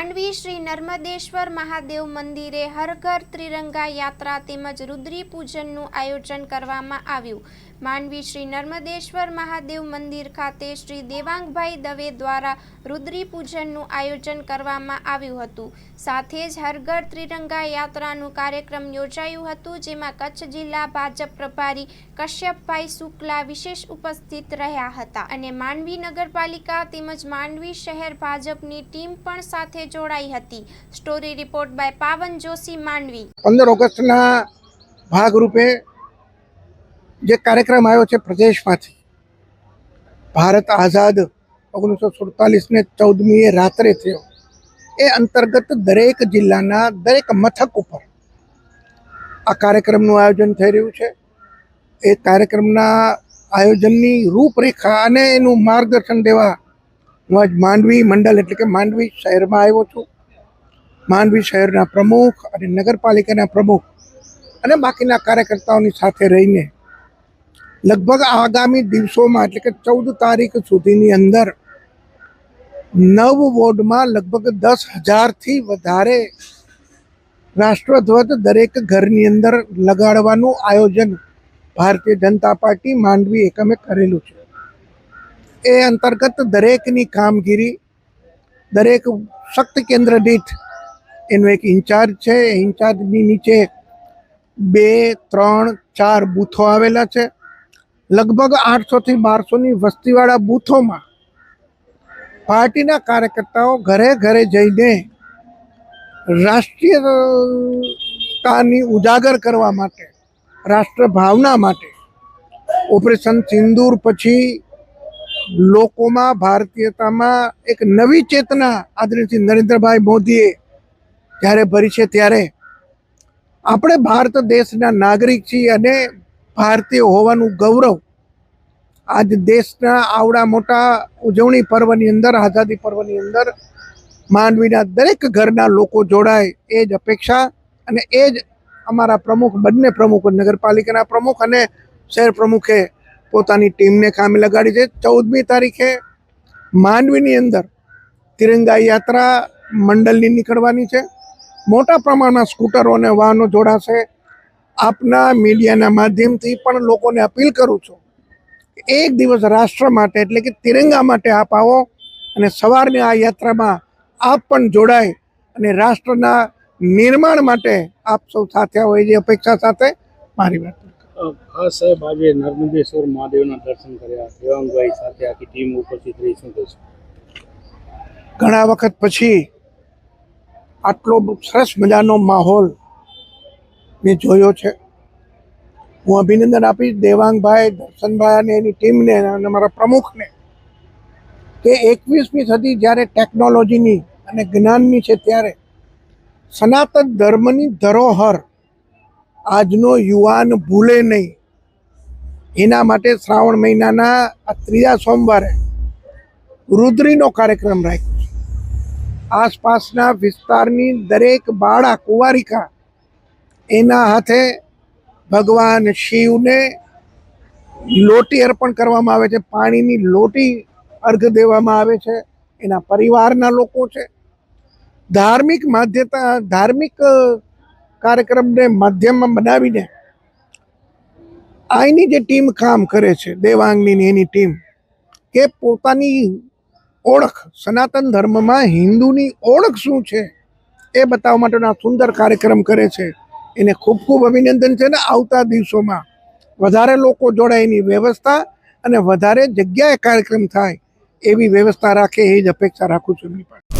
માંડવી શ્રી નર્મદેશ્વર મહાદેવ મંદિરે હર ઘર ત્રિરંગા યાત્રા તેમજ રુદ્રી પૂજનનું આયોજન કરવામાં આવ્યું. માંડવી શ્રી નર્મદેશ્વર મહાદેવ મંદિર ખાતે શ્રી દેવાંગભાઈ દવે દ્વારા રુદ્રી પૂજનનું આયોજન કરવામાં આવ્યું હતું. સાથે જ હરઘર ત્રિરંગા યાત્રાનું કાર્યક્રમ યોજાયું હતું, જેમાં કચ્છ જિલ્લા ભાજપ પ્રભારી કશ્યપભાઈ શુક્લા વિશેષ ઉપસ્થિત રહ્યા હતા. અને માંડવી નગરપાલિકા તેમજ માંડવી શહેર ભાજપની ટીમ પણ સાથે જોડાઈ હતી. સ્ટોરી રિપોર્ટ બાય પાવન જોશી માંડવી પંદર ઓગસ્ટના ભાગરૂપે જે કાર્યક્રમ આવ્યો છે પ્રદેશમાંથી, ભારત આઝાદ ઓગણીસો સુડતાલીસને ચૌદમીએ રાત્રે થયો. એ અંતર્ગત દરેક જિલ્લાના દરેક મથક ઉપર આ કાર્યક્રમનું આયોજન થઈ રહ્યું છે. એ કાર્યક્રમના આયોજનની રૂપરેખા અને એનું માર્ગદર્શન દેવા હું આજ માંડવી મંડળ એટલે કે માંડવી શહેરમાં આવ્યો છું. માંડવી શહેરના પ્રમુખ અને નગરપાલિકાના પ્રમુખ અને બાકીના કાર્યકર્તાઓની સાથે રહીને લગભગ આગામી દિવસોમાં એટલે કે ચૌદ તારીખ સુધીની અંદર નવ વોર્ડમાં લગભગ દસ હજારથી વધારે રાષ્ટ્રધ્વજ દરેક ઘરની અંદર લગાડવાનું આયોજન ભારતીય જનતા પાર્ટી માંડવી એકમે કરેલું છે. એ અંતર્ગત દરેકની કામગીરી, દરેક શક્તિ કેન્દ્ર દીઠ એનો એક ઇન્ચાર્જ છે. એ ઇન્ચાર્જની નીચે બે, ત્રણ, ચાર બૂથો આવેલા છે. લગભગ આઠસોથી બારસોની વસ્તીવાળા બૂથોમાં પાર્ટીના કાર્યકર્તાઓ ઘરે ઘરે જઈને રાષ્ટ્રીયતાની ઉજાગર કરવા માટે રાષ્ટ્ર ભાવના માટે ઓપરેશન સિંદૂર પછી લોકોમાં ભારતીયતામાં એક નવી ચેતના આદરણીય નરેન્દ્રભાઈ મોદીએ જ્યારે ભરી છે ત્યારે આપણે ભારત દેશના નાગરિક છીએ અને ભારતીય હોવાનું ગૌરવ આજ દેશના આવડા મોટા ઉજવણી પર્વની અંદર, આઝાદી પર્વની અંદર માંડવીના દરેક ઘરના લોકો જોડાય એ જ અપેક્ષા અને એ જ અમારા પ્રમુખ, બંને પ્રમુખ, નગરપાલિકાના પ્રમુખ અને શહેર પ્રમુખે પોતાની ટીમને કામે લગાડી છે. ચૌદમી તારીખે માંડવીની અંદર તિરંગા યાત્રા મંડળની નીકળવાની છે. મોટા પ્રમાણમાં સ્કૂટરો અને વાહનો જોડાશે. આપના મીડિયાના માધ્યમથી પણ લોકોને અપીલ કરું છું, એક દિવસ રાષ્ટ્ર માટે એટલે કે તિરંગા માટે આપ આવો અને સવારની આ યાત્રામાં આપ પણ જોડાય અને રાષ્ટ્રના નિર્માણ માટે આપ સૌ સાથે આવો એવી અપેક્ષા સાથે મારી વાત. ખાસ સાહેબ આજે નર્મદેશ્વર મહાદેવના દર્શન કર્યા. દેવાંગભાઈ સાથે આખી ટીમ ઉપસ્થિત રહી. શું કહેશો ઘણા વખત પછી આટલો સરસ મજાનો માહોલ મેં જોયો છે. હું અભિનંદન આપીશ દેવાંગભાઈ, દર્શનભાઈ અને એની ટીમને અને મારા પ્રમુખને કે એકવીસમી સદી જ્યારે ટેકનોલોજીની અને જ્ઞાનની છે ત્યારે સનાતન ધર્મની ધરોહર આજનો યુવાન ભૂલે નહીં. એના માટે શ્રાવણ મહિનાના આ ત્રીજા સોમવારે રુદ્રીનો કાર્યક્રમ રાખ્યો છે. આસપાસના વિસ્તારની દરેક બાળા કુંવારિકા એના હાથે ભગવાન શિવને લોટી અર્પણ કરવામાં આવે છે. પાણીની લોટી અર્ઘ દેવામાં આવે છે. એના પરિવારના લોકો છે. ધાર્મિક માધ્યતા, ધાર્મિક કાર્યક્રમને માધ્યમમાં બનાવીને અહીંની જે ટીમ કામ કરે છે, દેવાંગની એની ટીમ કે પોતાની ઓળખ, સનાતન ધર્મમાં હિન્દુની ઓળખ શું છે, એ બતાવવા માટેનો સુંદર કાર્યક્રમ કરે છે. એને ખૂબ ખૂબ અભિનંદન છે ને આવતા દિવસોમાં. વધારે લોકો જોડાય એની વ્યવસ્થા અને વધારે જગ્યાએ કાર્યક્રમ થાય એવી વ્યવસ્થા રાખે, એ જ અપેક્ષા રાખું છું એમની પાસે.